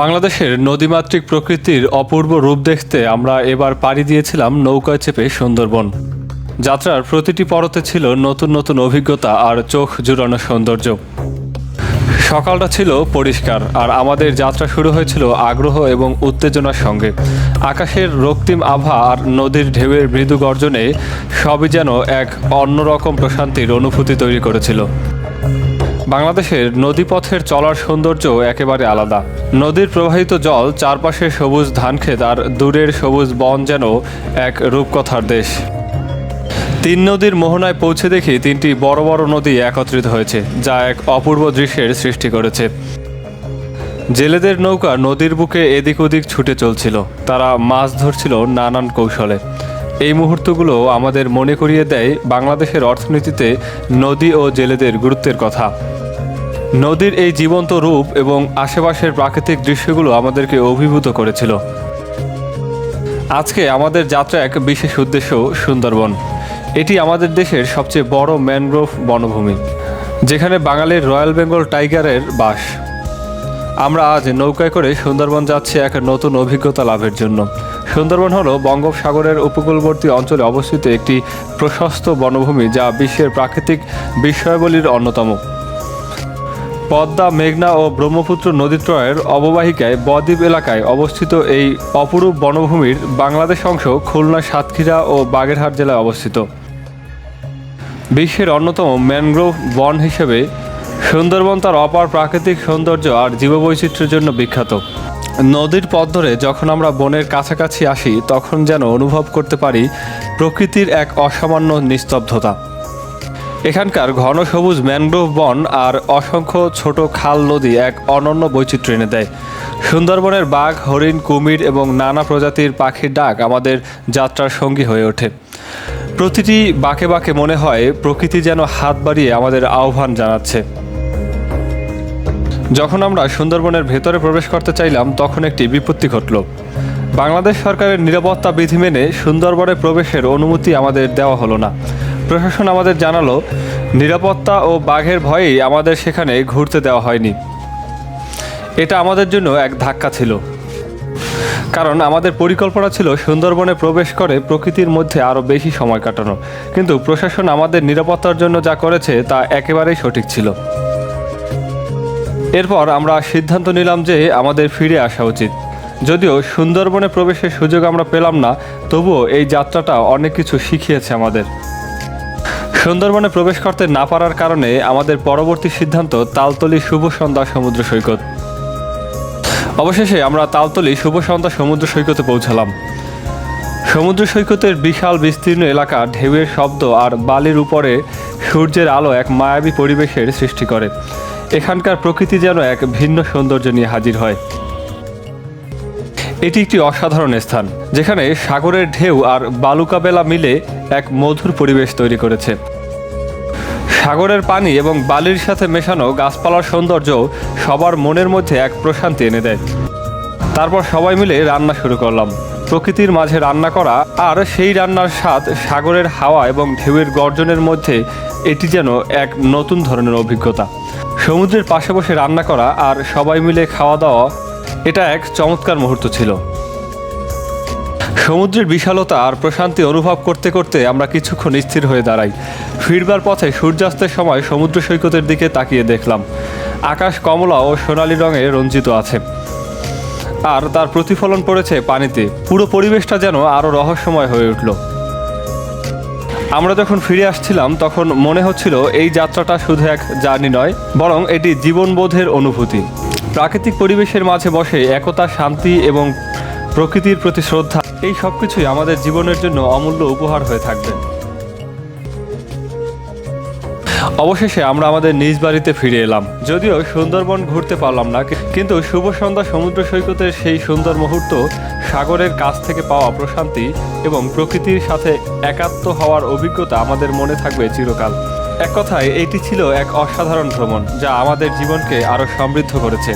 বাংলাদেশের নদীমাতৃক প্রকৃতির অপূর্ব রূপ দেখতে আমরা এবার পাড়ি দিয়েছিলাম নৌকায় চেপে সুন্দরবন। যাত্রার প্রতিটি পরতে ছিল নতুন নতুন অভিজ্ঞতা আর চোখ জুড়ানো সৌন্দর্য। সকালটা ছিল পরিষ্কার আর আমাদের যাত্রা শুরু হয়েছিল আগ্রহ এবং উত্তেজনার সঙ্গে। আকাশের রক্তিম আভা আর নদীর ঢেউয়ের মৃদু গর্জনে সবই যেন এক অন্যরকম প্রশান্তির অনুভূতি তৈরি করেছিল। বাংলাদেশের নদীপথের চলার সৌন্দর্য একেবারে আলাদা। নদীর প্রবাহিত জল চারপাশে সবুজ ধানক্ষেত আর দূরের সবুজ বন যেন এক রূপকথার দেশ। তিন নদীর মোহনায় পৌঁছে দেখি তিনটি বড় বড় নদী একত্রিত হয়েছে, যা এক অপূর্ব দৃশ্যের সৃষ্টি করেছে। জেলেদের নৌকা নদীর বুকে এদিক ওদিক ছুটে চলছিল, তারা মাছ ধরছিল নানান কৌশলে। এই মুহূর্তগুলো আমাদের মনে করিয়ে দেয় বাংলাদেশের অর্থনীতিতে নদী ও জেলেদের গুরুত্বের কথা। নদীর এই জীবন্ত রূপ এবং আশেপাশের প্রাকৃতিক দৃশ্যগুলো আমাদেরকে অভিভূত করেছিল। আজকে আমাদের যাত্রা এক বিশেষ উদ্দেশ্য, সুন্দরবন। এটি আমাদের দেশের সবচেয়ে বড় ম্যানগ্রোভ বনভূমি, যেখানে বাঙালির রয়্যাল বেঙ্গল টাইগারের বাস। আমরা আজ নৌকায় করে সুন্দরবন যাচ্ছি এক নতুন অভিজ্ঞতা লাভের জন্য। সুন্দরবন হলো বঙ্গোপসাগরের উপকূলবর্তী অঞ্চলে অবস্থিত একটি প্রশস্ত বনভূমি যা বিশ্বের প্রাকৃতিক বিস্ময়াবলীর অন্যতম। পদ্মা, মেঘনা ও ব্রহ্মপুত্র নদীত্রয়ের অববাহিকায় বদ্বীপ এলাকায় অবস্থিত এই অপরূপ বনভূমির বাংলাদেশ অংশ খুলনা, সাতক্ষীরা ও বাগেরহাট জেলায় অবস্থিত। বিশ্বের অন্যতম ম্যানগ্রোভ বন হিসেবে সুন্দরবন তার অপার প্রাকৃতিক সৌন্দর্য আর জীববৈচিত্র্যের জন্য বিখ্যাত। নদীর পথ ধরে যখন আমরা বনের কাছাকাছি আসি, তখন যেন অনুভব করতে পারি প্রকৃতির এক অসামান্য নিস্তব্ধতা। এখানকার ঘন সবুজ ম্যানগ্রোভ বন আর অসংখ্য ছোট খাল নদী এক অনন্য বৈচিত্র্য এনে দেয়। সুন্দরবনের বাঘ, হরিণ, কুমির এবং নানা প্রজাতির পাখির ডাক আমাদের যাত্রার সঙ্গী হয়ে ওঠে। প্রতিটি বাঁকে বাঁকে মনে হয় প্রকৃতি যেন হাত বাড়িয়ে আমাদের আহ্বান জানাচ্ছে। যখন আমরা সুন্দরবনের ভেতরে প্রবেশ করতে চাইলাম, তখন একটি বিপত্তি ঘটল। বাংলাদেশ সরকারের নিরাপত্তা বিধি মেনে সুন্দরবনে প্রবেশের অনুমতি আমাদের দেওয়া হলো না। প্রশাসন আমাদের জানালো, নিরাপত্তা ও বাঘের ভয়েই আমাদের সেখানে ঘুরতে দেওয়া হয়নি। এটা আমাদের জন্য এক ধাক্কা ছিল। কারণ আমাদের পরিকল্পনা ছিল সুন্দরবনে প্রবেশ করে প্রকৃতির মধ্যে আরও বেশি সময় কাটানো। কিন্তু প্রশাসন আমাদের নিরাপত্তার জন্য যা করেছে তা একেবারেই সঠিক ছিল। এরপর আমরা সিদ্ধান্ত নিলাম যে আমাদের ফিরে আসা উচিত। যদিও সুন্দরবনে প্রবেশের সুযোগ আমরা পেলাম না, তবুও এই যাত্রাটা অনেক কিছু শিখিয়েছে আমাদের। সুন্দরবনে প্রবেশ করতে না পারার কারণে আমাদের পরবর্তী সিদ্ধান্ত তালতলি শুভ সন্ধ্যা সমুদ্র সৈকত। অবশেষে আমরা তালতলি শুভ সন্ধ্যা সমুদ্র সৈকতে পৌঁছালাম। সমুদ্র সৈকতের বিশাল বিস্তীর্ণ এলাকা ঢেউয়ের শব্দ আর বালির উপরে সূর্যের আলো এক মায়াবী পরিবেশের সৃষ্টি করে। এখানকার প্রকৃতি যেন এক ভিন্ন সৌন্দর্য নিয়ে হাজির হয়। এটি একটি অসাধারণ স্থান, যেখানে সাগরের ঢেউ আর বালুকাবেলা মিলে এক মধুর পরিবেশ তৈরি করেছে। সাগরের পানি এবং বালির সাথে মেশানো গাছপালার সৌন্দর্য সবার মনের মধ্যে এক প্রশান্তি এনে দেয়। তারপর সবাই মিলে রান্না শুরু করলাম। প্রকৃতির মাঝে রান্না করা আর সেই রান্নার স্বাদ সাগরের হাওয়া এবং ঢেউয়ের গর্জনের মধ্যে এটি যেন এক নতুন ধরনের অভিজ্ঞতা। সমুদ্রের পাশে বসে রান্না করা আর সবাই মিলে খাওয়া দাওয়া, এটা এক চমৎকার মুহূর্ত ছিল। সমুদ্রের বিশালতা আর প্রশান্তি অনুভব করতে করতে আমরা কিছুক্ষণ স্থির হয়ে দাঁড়াই। ফিরবার পথে সূর্যাস্তের সময় সমুদ্র সৈকতের দিকে তাকিয়ে দেখলাম। আকাশ কমলা ও সোনালী রঙে রঞ্জিত আছে। আর তার প্রতিফলন পড়েছে পানিতে। পুরো পরিবেশটা যেন আরও রহস্যময় হয়ে উঠল। আমরা যখন ফিরে আসছিলাম, তখন মনে হচ্ছিল এই যাত্রাটা শুধু এক জার্নি নয়, বরং এটি জীবনবোধের অনুভূতি। প্রাকৃতিক পরিবেশের মাঝে বসে একতা, শান্তি এবং প্রকৃতির প্রতি শ্রদ্ধা, এই সব কিছুই আমাদের জীবনের জন্য অমূল্য উপহার হয়ে থাকবে। অবশেষে আমরা আমাদের নিজ বাড়িতে ফিরে এলাম। যদিও সুন্দরবন ঘুরতে পারলাম না কিন্তু শুভ সন্ধ্যা সমুদ্র সৈকতের সেই সুন্দর মুহূর্ত, সাগরের কাছ থেকে পাওয়া প্রশান্তি এবং প্রকৃতির সাথে একাত্ম হওয়ার অভিজ্ঞতা আমাদের মনে থাকবে চিরকাল। এক কথায়, এটি ছিল এক অসাধারণ ভ্রমণ, যা আমাদের জীবনকে আরও সমৃদ্ধ করেছে।